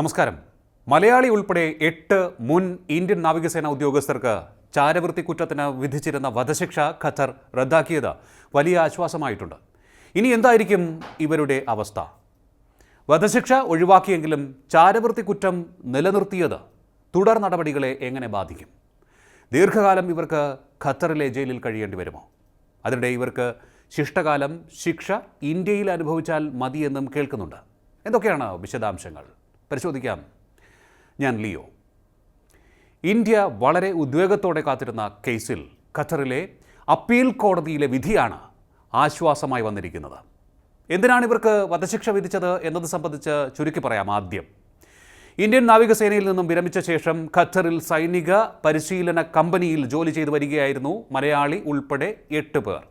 നമസ്കാരം. മലയാളി ഉൾപ്പെടെ എട്ട് മുൻ ഇന്ത്യൻ നാവികസേന ഉദ്യോഗസ്ഥർക്ക് ചാരവൃത്തി കുറ്റത്തിന് വിധിച്ചിരുന്ന വധശിക്ഷ ഖത്തർ റദ്ദാക്കിയത് വലിയ ആശ്വാസമായിട്ടുണ്ട്. ഇനി എന്തായിരിക്കും ഇവരുടെ അവസ്ഥ? വധശിക്ഷ ഒഴിവാക്കിയെങ്കിലും ചാരവൃത്തി കുറ്റം നിലനിർത്തിയത് തുടർ നടപടികളെ എങ്ങനെ ബാധിക്കും? ദീർഘകാലം ഇവർക്ക് ഖത്തറിലെ ജയിലിൽ കഴിയേണ്ടി വരുമോ? അതിനിടെ ഇവർക്ക് ശിഷ്ടകാലം ശിക്ഷ ഇന്ത്യയിൽ അനുഭവിച്ചാൽ മതിയെന്നും കേൾക്കുന്നുണ്ട്. എന്തൊക്കെയാണ് വിശദാംശങ്ങൾ? പരിശോധിക്കാം. ഞാൻ ലിയോ. ഇന്ത്യ വളരെ ഉദ്വേഗത്തോടെ കാത്തിരുന്ന കേസിൽ ഖത്തറിലെ അപ്പീൽ കോടതിയിലെ വിധിയാണ് ആശ്വാസമായി വന്നിരിക്കുന്നത്. എന്തിനാണ് ഇവർക്ക് വധശിക്ഷ വിധിച്ചത് എന്നത് സംബന്ധിച്ച് ചുരുക്കി പറയാം ആദ്യം. ഇന്ത്യൻ നാവികസേനയിൽ നിന്നും വിരമിച്ച ശേഷം ഖത്തറിൽ സൈനിക പരിശീലന കമ്പനിയിൽ ജോലി ചെയ്തു വരികയായിരുന്നു മലയാളി ഉൾപ്പെടെ എട്ട് പേർ.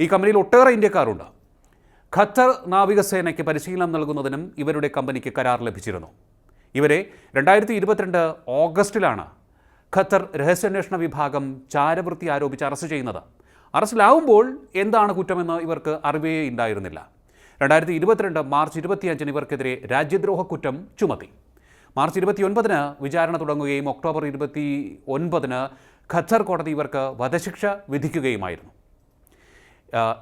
ഈ കമ്പനിയിൽ ഒട്ടേറെ ഇന്ത്യക്കാരുണ്ട്. ഖത്തർ നാവികസേനയ്ക്ക് പരിശീലനം നൽകുന്നതിനും ഇവരുടെ കമ്പനിക്ക് കരാർ ലഭിച്ചിരുന്നു. ഇവരെ രണ്ടായിരത്തി ഇരുപത്തിരണ്ട് ഓഗസ്റ്റിലാണ് ഖത്തർ രഹസ്യാന്വേഷണ വിഭാഗം ചാരവൃത്തി ആരോപിച്ച് അറസ്റ്റ് ചെയ്യുന്നത്. അറസ്റ്റിലാവുമ്പോൾ എന്താണ് കുറ്റമെന്ന് ഇവർക്ക് അറിവേ ഉണ്ടായിരുന്നില്ല രണ്ടായിരത്തി ഇരുപത്തിരണ്ട് മാർച്ച് ഇരുപത്തിയഞ്ചിന് ഇവർക്കെതിരെ രാജ്യദ്രോഹ കുറ്റം ചുമത്തി. മാർച്ച് ഇരുപത്തിയൊൻപതിന് വിചാരണ തുടങ്ങുകയും ഒക്ടോബർ ഇരുപത്തി ഒൻപതിന് ഖത്തർ കോടതി ഇവർക്ക് വധശിക്ഷ വിധിക്കുകയുമായിരുന്നു.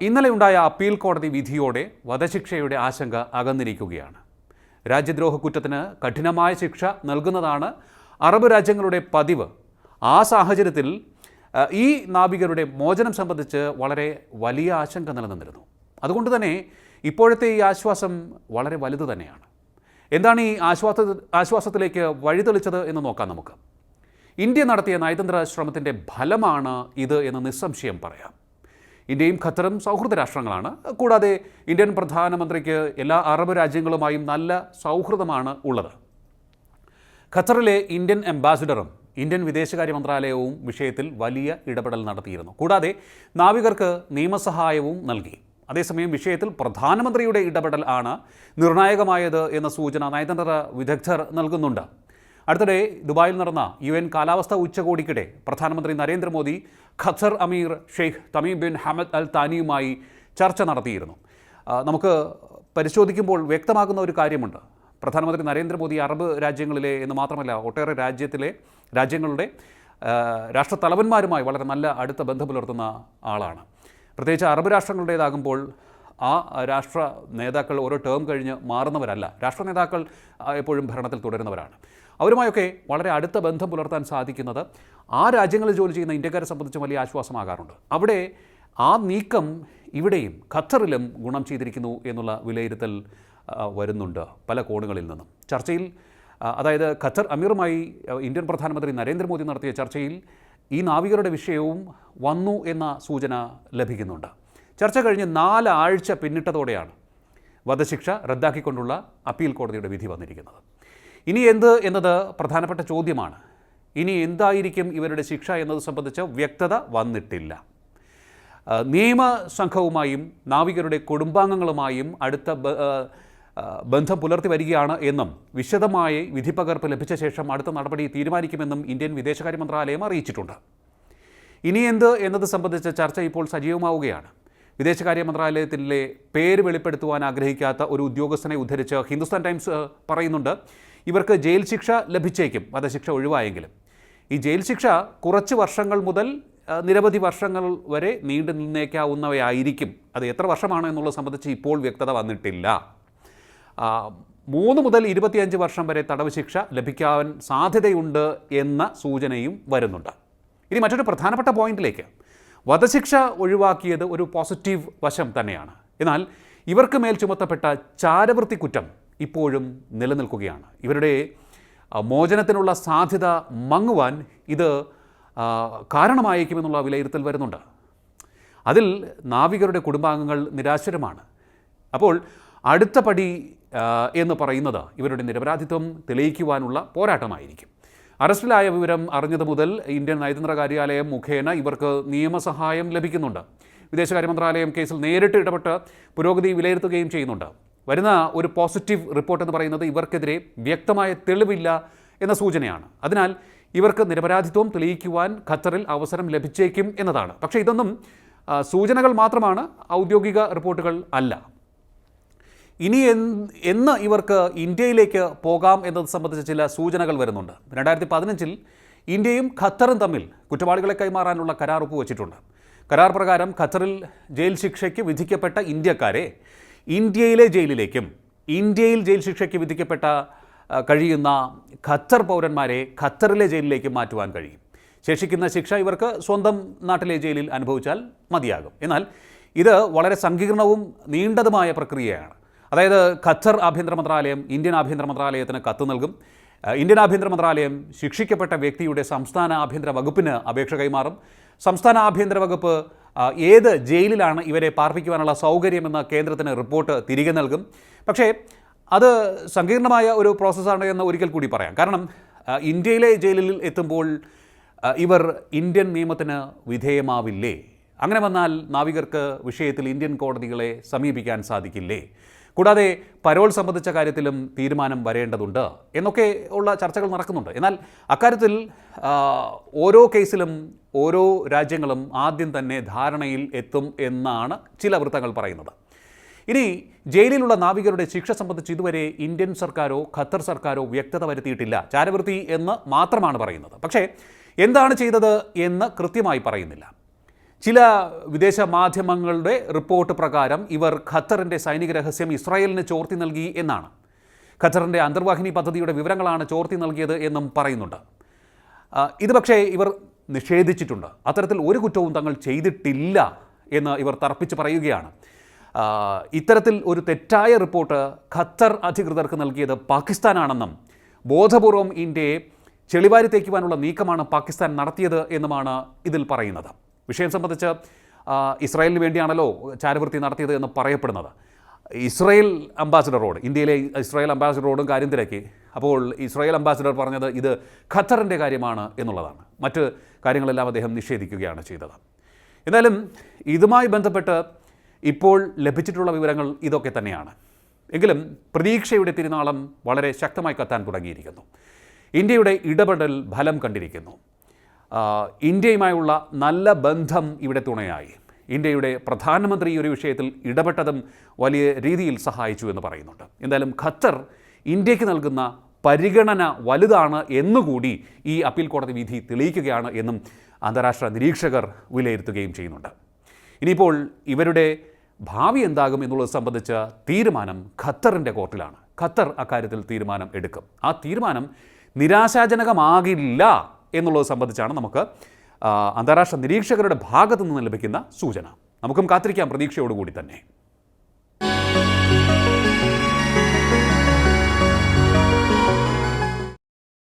ഇന്നലെ ഉണ്ടായ അപ്പീൽ കോടതി വിധിയോടെ വധശിക്ഷയുടെ ആശങ്ക അകന്നിരിക്കുകയാണ്. രാജ്യദ്രോഹ കുറ്റത്തിന് കഠിനമായ ശിക്ഷ നൽകുന്നതാണ് അറബ് രാജ്യങ്ങളുടെ പതിവ്. ആ സാഹചര്യത്തിൽ ഈ നാവികരുടെ മോചനം സംബന്ധിച്ച് വളരെ വലിയ ആശങ്ക നിലനിന്നിരുന്നു. അതുകൊണ്ട് തന്നെ ഇപ്പോഴത്തെ ഈ ആശ്വാസം വളരെ വലുത് തന്നെയാണ്. എന്താണ് ഈ ആശ്വാസ ആശ്വാസത്തിലേക്ക് വഴിതെളിച്ചത് എന്ന് നോക്കാം നമുക്ക്. ഇന്ത്യ നടത്തിയ നയതന്ത്ര ശ്രമത്തിന്റെ ഫലമാണ് ഇത് എന്ന് നിസ്സംശയം പറയാം. ഇന്ത്യയും ഖത്തറും സൗഹൃദ രാഷ്ട്രങ്ങളാണ്. കൂടാതെ ഇന്ത്യൻ പ്രധാനമന്ത്രിക്ക് എല്ലാ അറബ് രാജ്യങ്ങളുമായും നല്ല സൗഹൃദമാണ് ഉള്ളത്. ഖത്തറിലെ ഇന്ത്യൻ അംബാസിഡറും ഇന്ത്യൻ വിദേശകാര്യ മന്ത്രാലയവും വിഷയത്തിൽ വലിയ ഇടപെടൽ നടത്തിയിരുന്നു. കൂടാതെ നാവികർക്ക് നിയമസഹായവും നൽകി. അതേസമയം വിഷയത്തിൽ പ്രധാനമന്ത്രിയുടെ ഇടപെടൽ ആണ് നിർണായകമായത് എന്ന സൂചന നയതന്ത്ര വിദഗ്ധർ നൽകുന്നുണ്ട്. അടുത്തിടെ ദുബായിൽ നടന്ന യു എൻ കാലാവസ്ഥാ ഉച്ചകോടിക്കിടെ പ്രധാനമന്ത്രി നരേന്ദ്രമോദി ഖത്തർ അമീർ Sheikh Tamim bin Hamad Al താനിയുമായി ചർച്ച നടത്തിയിരുന്നു. നമുക്ക് പരിശോധിക്കുമ്പോൾ വ്യക്തമാകുന്ന ഒരു കാര്യമുണ്ട്. പ്രധാനമന്ത്രി നരേന്ദ്രമോദി അറബ് രാജ്യങ്ങളിലെ എന്ന് മാത്രമല്ല ഒട്ടേറെ രാജ്യത്തിലെ രാജ്യങ്ങളുടെ രാഷ്ട്രത്തലവന്മാരുമായി വളരെ നല്ല അടുത്ത ബന്ധം പുലർത്തുന്ന ആളാണ്. പ്രത്യേകിച്ച് അറബ് രാഷ്ട്രങ്ങളുടേതാകുമ്പോൾ ആ രാഷ്ട്ര നേതാക്കൾ ഓരോ ടേം കഴിഞ്ഞ് മാറുന്നവരല്ല. രാഷ്ട്ര നേതാക്കൾ എപ്പോഴും ഭരണത്തിൽ തുടരുന്നവരാണ്. അവരുമായൊക്കെ വളരെ അടുത്ത ബന്ധം പുലർത്താൻ സാധിക്കുന്നത് ആ രാജ്യങ്ങളിൽ ജോലി ചെയ്യുന്ന ഇന്ത്യക്കാരെ സംബന്ധിച്ച് വലിയ ആശ്വാസമാകാറുണ്ട്. അവിടെ ആ നീക്കം ഇവിടെയും ഖത്തറിലും ഗുണം ചെയ്തിരിക്കുന്നു എന്നുള്ള വിലയിരുത്തൽ വരുന്നുണ്ട് പല കോണുകളിൽ നിന്നും. ചർച്ചയിൽ അതായത് ഖത്തർ അമീറുമായി ഇന്ത്യൻ പ്രധാനമന്ത്രി നരേന്ദ്രമോദി നടത്തിയ ചർച്ചയിൽ ഈ നാവികരുടെ വിഷയവും വന്നു എന്ന സൂചന ലഭിക്കുന്നുണ്ട്. ചർച്ച കഴിഞ്ഞ് നാലാഴ്ച പിന്നിട്ടതോടെയാണ് വധശിക്ഷ റദ്ദാക്കിക്കൊണ്ടുള്ള അപ്പീൽ കോടതിയുടെ വിധി വന്നിരിക്കുന്നത്. ഇനി എന്ത് എന്നത് പ്രധാനപ്പെട്ട ചോദ്യമാണ്. ഇനി എന്തായിരിക്കും ഇവരുടെ ശിക്ഷ എന്നത് സംബന്ധിച്ച് വ്യക്തത വന്നിട്ടില്ല. നിയമ സംഘവുമായും നാവികരുടെ കുടുംബാംഗങ്ങളുമായും അടുത്ത ബന്ധം പുലർത്തി വരികയാണ് എന്നും വിശദമായി വിധിപ്പകർപ്പ് ലഭിച്ച ശേഷം അടുത്ത നടപടി തീരുമാനിക്കുമെന്നും ഇന്ത്യൻ വിദേശകാര്യ മന്ത്രാലയം അറിയിച്ചിട്ടുണ്ട്. ഇനി എന്ത് എന്നത് സംബന്ധിച്ച ചർച്ച ഇപ്പോൾ സജീവമാവുകയാണ്. വിദേശകാര്യ മന്ത്രാലയത്തിലെ പേര് വെളിപ്പെടുത്തുവാൻ ആഗ്രഹിക്കാത്ത ഒരു ഉദ്യോഗസ്ഥനെ ഉദ്ധരിച്ച് ഹിന്ദുസ്ഥാൻ ടൈംസ് പറയുന്നുണ്ട്. ഇവർക്ക് ജയിൽ ശിക്ഷ ലഭിച്ചേക്കും. വധശിക്ഷ ഒഴിവായെങ്കിലും. ഈ ജയിൽ ശിക്ഷ കുറച്ച് വർഷങ്ങൾ മുതൽ നിരവധി വർഷങ്ങൾ വരെ നീണ്ടു നിന്നേക്കാവുന്നവയായിരിക്കും. അത് എത്ര വർഷമാണ് എന്നുള്ളത് സംബന്ധിച്ച് ഇപ്പോൾ വ്യക്തത വന്നിട്ടില്ല. മൂന്ന് മുതൽ ഇരുപത്തിയഞ്ച് വർഷം വരെ തടവ് ശിക്ഷ ലഭിക്കാൻ സാധ്യതയുണ്ട് എന്ന സൂചനയും വരുന്നുണ്ട്. ഇനി മറ്റൊരു പ്രധാനപ്പെട്ട പോയിന്റിലേക്ക്. വധശിക്ഷ ഒഴിവാക്കിയത് ഒരു പോസിറ്റീവ് വശം തന്നെയാണ്. എന്നാൽ ഇവർക്ക് മേൽ ചുമത്തപ്പെട്ട ചാരവൃത്തി കുറ്റം ഇപ്പോഴും നിലനിൽക്കുകയാണ്. ഇവരുടെ മോചനത്തിനുള്ള സാധ്യത മങ്ങുവാൻ ഇത് കാരണമായേക്കുമെന്നുള്ള വിലയിരുത്തൽ വരുന്നുണ്ട്. അതിൽ നാവികരുടെ കുടുംബാംഗങ്ങൾ നിരാശരമാണ്. അപ്പോൾ അടുത്ത പടി എന്ന് പറയുന്നത് ഇവരുടെ നിരപരാധിത്വം തെളിയിക്കുവാനുള്ള പോരാട്ടമായിരിക്കും. അറസ്റ്റിലായ വിവരം അറിഞ്ഞത് മുതൽ ഇന്ത്യൻ നയതന്ത്ര കാര്യാലയം മുഖേന ഇവർക്ക് നിയമസഹായം ലഭിക്കുന്നുണ്ട്. വിദേശകാര്യ മന്ത്രാലയം കേസിൽ നേരിട്ട് ഇടപെട്ട് പുരോഗതി വിലയിരുത്തുകയും ചെയ്യുന്നുണ്ട്. വരുന്ന ഒരു പോസിറ്റീവ് റിപ്പോർട്ട് എന്ന് പറയുന്നത് ഇവർക്കെതിരെ വ്യക്തമായ തെളിവില്ല എന്ന സൂചനയാണ്. അതിനാൽ ഇവർക്ക് നിരപരാധിത്വം തെളിയിക്കുവാൻ ഖത്തറിൽ അവസരം ലഭിച്ചേക്കും എന്നതാണ്. പക്ഷേ ഇതൊന്നും സൂചനകൾ മാത്രമാണ് ഔദ്യോഗിക റിപ്പോർട്ടുകൾ അല്ല. ഇനി എന്ന് ഇവർക്ക് ഇന്ത്യയിലേക്ക് പോകാം എന്നത് സംബന്ധിച്ച ചില സൂചനകൾ വരുന്നുണ്ട്. രണ്ടായിരത്തി പതിനഞ്ചിൽ ഇന്ത്യയും ഖത്തറും തമ്മിൽ കുറ്റവാളികളെ കൈമാറാനുള്ള കരാർ ഒപ്പുവച്ചിട്ടുണ്ട്. കരാർ പ്രകാരം ഖത്തറിൽ ജയിൽ ശിക്ഷയ്ക്ക് വിധിക്കപ്പെട്ട ഇന്ത്യക്കാരെ ഇന്ത്യയിലെ ജയിലിലേക്കും ഇന്ത്യയിൽ ജയിൽ ശിക്ഷയ്ക്ക് വിധിക്കപ്പെട്ട കഴിയുന്ന ഖത്തർ പൗരന്മാരെ ഖത്തറിലെ ജയിലിലേക്ക് മാറ്റുവാൻ കഴിയും. ശേഷിക്കുന്ന ശിക്ഷ ഇവർക്ക് സ്വന്തം നാട്ടിലെ ജയിലിൽ അനുഭവിച്ചാൽ മതിയാകും. എന്നാൽ ഇത് വളരെ സങ്കീർണവും നീണ്ടതുമായ പ്രക്രിയയാണ്. അതായത് ഖത്തർ ആഭ്യന്തര മന്ത്രാലയം ഇന്ത്യൻ ആഭ്യന്തര മന്ത്രാലയത്തിന് കത്ത് നൽകും. ഇന്ത്യൻ ആഭ്യന്തര മന്ത്രാലയം ശിക്ഷിക്കപ്പെട്ട വ്യക്തിയുടെ സംസ്ഥാന ആഭ്യന്തര വകുപ്പിന് അപേക്ഷ കൈമാറും. സംസ്ഥാന ആഭ്യന്തര വകുപ്പ് ഏത് ജയിലിലാണ് ഇവരെ പാർപ്പിക്കുവാനുള്ള സൗകര്യമെന്ന കേന്ദ്രത്തിന് റിപ്പോർട്ട് തിരികെ നൽകും. പക്ഷേ അത് സങ്കീർണമായ ഒരു പ്രോസസ്സാണ് എന്ന് ഒരിക്കൽ കൂടി പറയാം. കാരണം ഇന്ത്യയിലെ ജയിലിൽ എത്തുമ്പോൾ ഇവർ ഇന്ത്യൻ നിയമത്തിന് വിധേയമാവില്ലേ? അങ്ങനെ വന്നാൽ നാവികർക്ക് വിഷയത്തിൽ ഇന്ത്യൻ കോടതികളെ സമീപിക്കാൻ സാധിക്കില്ലേ? കൂടാതെ പരോൾ സംബന്ധിച്ച കാര്യത്തിലും തീരുമാനം വരേണ്ടതുണ്ട് എന്നൊക്കെ ഉള്ള ചർച്ചകൾ നടക്കുന്നുണ്ട്. എന്നാൽ അക്കാര്യത്തിൽ ഓരോ കേസിലും ഓരോ രാജ്യങ്ങളും ആദ്യം തന്നെ ധാരണയിൽ എത്തും എന്നാണ് ചില വൃത്തങ്ങൾ പറയുന്നത്. ഇനി ജയിലിലുള്ള നാവികരുടെ ശിക്ഷ സംബന്ധിച്ച് ഇതുവരെ ഇന്ത്യൻ സർക്കാരോ ഖത്തർ സർക്കാരോ വ്യക്തത വരുത്തിയിട്ടില്ല. ചാരവൃത്തി എന്ന് മാത്രമാണ് പറയുന്നത്. പക്ഷേ എന്താണ് ചെയ്തത് എന്ന് കൃത്യമായി പറയുന്നില്ല. ചില വിദേശ മാധ്യമങ്ങളുടെ റിപ്പോർട്ട് പ്രകാരം ഇവർ ഖത്തറിന്റെ സൈനിക രഹസ്യം ഇസ്രായേലിന് ചോർത്തി നൽകി എന്നാണ്. ഖത്തറിന്റെ അന്തർവാഹിനി പദ്ധതിയുടെ വിവരങ്ങളാണ് ചോർത്തി നൽകിയത് എന്നും പറയുന്നുണ്ട്. ഇത് പക്ഷേ ഇവർ നിഷേധിച്ചിട്ടുണ്ട്. അത്തരത്തിൽ ഒരു കുറ്റവും തങ്ങൾ ചെയ്തിട്ടില്ല എന്ന് ഇവർ തർപ്പിച്ച് പറയുകയാണ്. ഇത്തരത്തിൽ ഒരു തെറ്റായ റിപ്പോർട്ട് ഖത്തർ അധികൃതർക്ക് നൽകിയത് പാകിസ്ഥാനാണെന്നും ബോധപൂർവം ഇന്ത്യയെ ചെളിവാരി തേക്കുവാനുള്ള നീക്കമാണ് പാകിസ്ഥാൻ നടത്തിയത് എന്നുമാണ് ഇതിൽ പറയുന്നത്. വിഷയം സംബന്ധിച്ച് ഇസ്രായേലിന് വേണ്ടിയാണല്ലോ ചാരവൃത്തി നടത്തിയത് എന്ന് പറയപ്പെടുന്നത്. ഇസ്രായേൽ അംബാസിഡറോട് ഇന്ത്യയിലെ ഇസ്രായേൽ അംബാസിഡറോടും കാര്യം തിരക്കി അപ്പോൾ ഇസ്രായേൽ അംബാസിഡർ പറഞ്ഞത് ഇത് ഖത്തറിന്റെ കാര്യമാണ് എന്നുള്ളതാണ്. മറ്റ് കാര്യങ്ങളെല്ലാം അദ്ദേഹം നിഷേധിക്കുകയാണ് ചെയ്തത്. എന്നാലും ഇതുമായി ബന്ധപ്പെട്ട് ഇപ്പോൾ ലഭിച്ചിട്ടുള്ള വിവരങ്ങൾ ഇതൊക്കെ തന്നെയാണ്. എങ്കിലും പ്രതീക്ഷയുടെ തിരുനാളം വളരെ ശക്തമായി കത്താൻ തുടങ്ങിയിരിക്കുന്നു. ഇന്ത്യയുടെ ഇടപെടൽ ഫലം കണ്ടിരിക്കുന്നു. ഇന്ത്യയുമായുള്ള നല്ല ബന്ധം ഇവിടെ തുണയായി. ഇന്ത്യയുടെ പ്രധാനമന്ത്രി ഈ ഒരു വിഷയത്തിൽ ഇടപെട്ടതും വലിയ രീതിയിൽ സഹായിച്ചു എന്ന് പറയുന്നുണ്ട്. എന്തായാലും ഖത്തർ ഇന്ത്യയ്ക്ക് നൽകുന്ന പരിഗണന വലുതാണ് എന്നുകൂടി ഈ അപ്പീൽ കോടതി വിധി തെളിയിക്കുകയാണ് എന്നും അന്താരാഷ്ട്ര നിരീക്ഷകർ വിലയിരുത്തുകയും ചെയ്യുന്നുണ്ട്. ഇനിയിപ്പോൾ ഇവരുടെ ഭാവി എന്താകും എന്നുള്ളത് സംബന്ധിച്ച തീരുമാനം ഖത്തറിന്റെ കോർട്ടിലാണ്. ഖത്തർ അക്കാര്യത്തിൽ തീരുമാനം എടുക്കും. ആ തീരുമാനം നിരാശാജനകമാകില്ല എന്നുള്ളത് സംബന്ധിച്ചാണ് നമുക്ക് അന്താരാഷ്ട്ര നിരീക്ഷകരുടെ ഭാഗത്തു നിന്ന് ലഭിക്കുന്ന സൂചന. നമുക്കും കാത്തിരിക്കാം പ്രതീക്ഷയോടുകൂടി തന്നെ.